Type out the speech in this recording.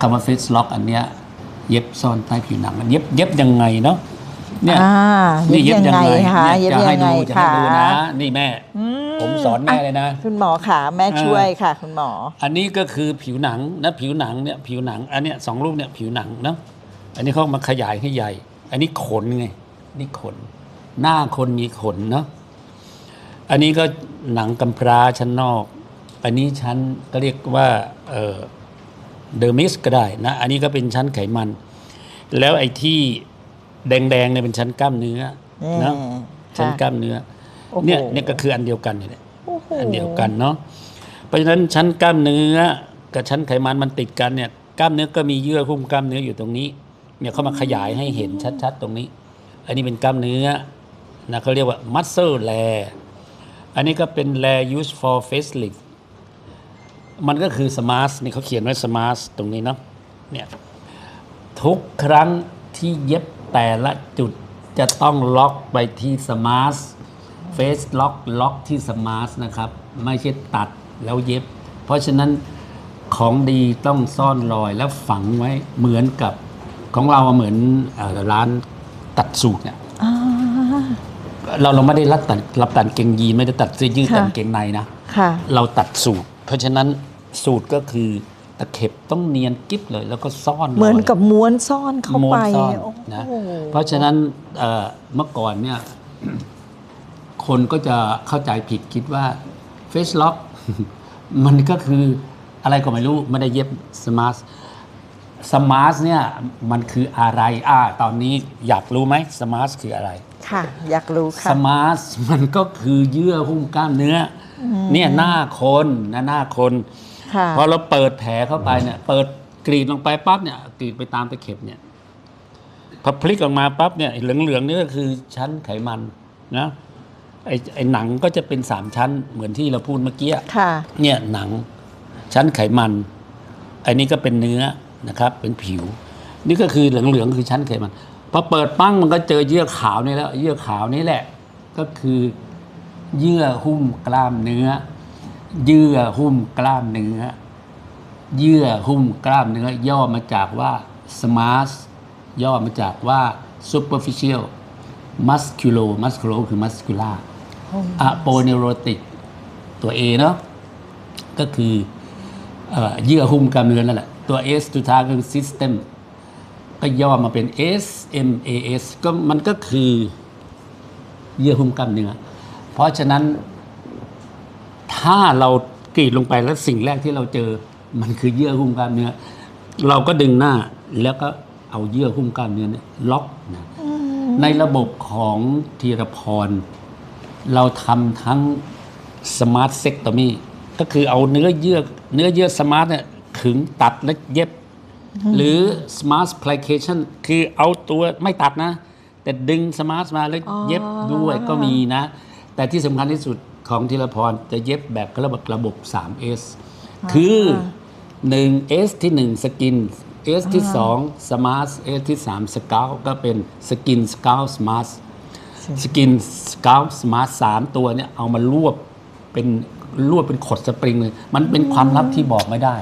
คำว่าเฟสล็อกอันเนี้ยเย็บซ่อนใต้ผิวหนังมันเย็บเย็บยังไงเนาะเนี่ยอ่าเย็บยังไงคะนี่เย็บจะให้ยังไงดูจะให้คะดูนะ นี่แม่ผมสอนแม่เลยนะ คุณหมอขาแม่ช่วยค่ะ คุณหมอ อันนี้ก็คือผิวหนังนะผิวหนังเนี่ยผิวหนังอันเนี้ยสองรูปเนี่ยผิวหนังเนาะอันนี้เขามาขยายให้ใหญ่ อันนี้ขนไงนี่ขน หน้าคนมีขนเนาะอันนี้ก็หนังกำพร้าชั้นนอก อันนี้ชั้นก็เรียกว่าเออ เดอร์มิสก็ได้นะ อันนี้ก็เป็นชั้นไขมัน แล้วไอ้ที่แดงๆเนี่ยเป็นชั้นกล้ามเนื้อนะอืมชั้นค่ะกล้ามเนื้อโอ้โหเนี่ยเนี่ยก็คืออันเดียวกันเนี่ยแหละโอ้โหอันเดียวกันเนาะเพราะฉะนั้นชั้นกล้ามเนื้อกับชั้นไขมันมันติดกันเนี่ยกล้ามเนื้อก็มีเยื่อหุ้มกล้ามเนื้ออยู่ตรงนี้เนี่ยเขามาขยายให้เห็นชัดๆ ตรงนี้ อันนี้เป็นกล้ามเนื้อนะเขาเรียกว่า muscle layer อันนี้ก็เป็น layer used for facelift มันก็คือ smart นี่เขาเขียนไว้ smart ตรงนี้เนาะเนี่ยทุกครั้งที่เย็บแต่ละจุดจะต้องล็อกไปที่สมาร์ทเฟสล็อกล็อกที่สมาร์ทนะครับ ไม่ใช่ตัดแล้วเย็บ เพราะฉะนั้นของดีต้องซ่อนรอยแล้วฝังไว้เหมือนกับของเราอะเหมือนเออร้านตัดสูตรเนี่ยอ่าเราเราไม่ได้รับตัดรับตัดเกงยีนไม่ได้ตัดเสื้อยืดค่ะตัดเกงในนะค่ะเราตัดสูตร เพราะฉะนั้นสูตรก็คือตะเข็บต้องเนียนกิ๊บเลย แล้วก็ซ่อนรยเหมือนกับม้วนซ่อนเข้าม้วไปนซ่อนโอ้นะโหเพราะฉะนั้นเอ่อเมื่อก่อนเนี่ยคนก็จะเข้าใจผิดคิดว่าเฟสล็อกมันก็คืออะไรก็ไม่รู้ไม่ได้เย็บสมาร์ทสมาร์ทเนี่ยมันคืออะไรอ่าตอนนี้อยากรู้ไหมสมาร์ทคืออะไร ค่ะ อยากรู้สค่ะมาร์ทมันก็คือเยื่อหุ้มกล้ามเนื้ออ เนี่ยหน้าคนนะหน้าคนค่ะพอเราเปิดแผลเข้าไปเนี่ย เปิดกรีดลงไปปั๊บเนี่ยกรีดไปตามตะเข็บเนี่ยพอพลิกออกมาปั๊บเนี่ยเหลืองๆนี่ก็คือชั้นไขมันนะไอ้ไอ้หนังก็จะเป็นสามชั้นเหมือนที่เราพูดเมื่อกี้ค่ะเนี่ยหนังชั้นไขมันอันนี้ก็เป็นเนื้อนะครับ เป็นผิว นี่ก็คือเหลืองๆคือชั้นไขมันพอเปิดปั้งมันก็เจอเยื่อขาวนี่แล้ว เยื่อขาวนี่แหละ ก็คือ เยื่อหุ้มกล้ามเนื้อ เยื่อหุ้มกล้ามเนื้อ เยื่อหุ้มกล้ามเนื้อย่อมาจากว่า smart ย่อมาจากว่า superficial musculo musculo คือ muscular aponeurotic ตัว A เนาะก็คือเอ่อเยื่อหุ้มกล้ามเนื้อนั่นแหละ ตัว S สุดท้ายก็คือ system ก็ย่อมาเป็น SMAS ก็มันก็คือเยื่อหุ้มกล้ามเนื้อ เพราะฉะนั้นถ้าเรากรีดลงไปแล้วสิ่งแรกที่เราเจอ มันคือเยื่อหุ้มกล้ามเนื้อ เราก็ดึงหน้าแล้วก็เอาเยื่อหุ้มกล้ามเนื้อเนี่ยล็อกนะในระบบของธีรพร เราทำทั้งสมาร์ทเซ็กต o มีก็คือเอาเนื้อเยื่อเนื้อเยื่อสมาร์ทเนี่ยขึงตัดและเย็บ หรือ smart plication คือเอาตัวไม่ตัดนะ แต่ดึงสมาร์ทมาแล้วเย็บด้วยก็มีนะ แต่ที่สำคัญที่สุดของธีรพรจะเย็บแบบระบบระบบ 3S คือ 1S ที่ 1 สกิน S ที่ 2 Smart S ที่ 3 Scout ก็เป็นสกิน Scout Smart สกิน Scout Smart 3 ตัวเนี่ยเอามารวบเป็นรวบเป็นขดสปริงเลย มันเป็นความลับที่บอกไม่ได้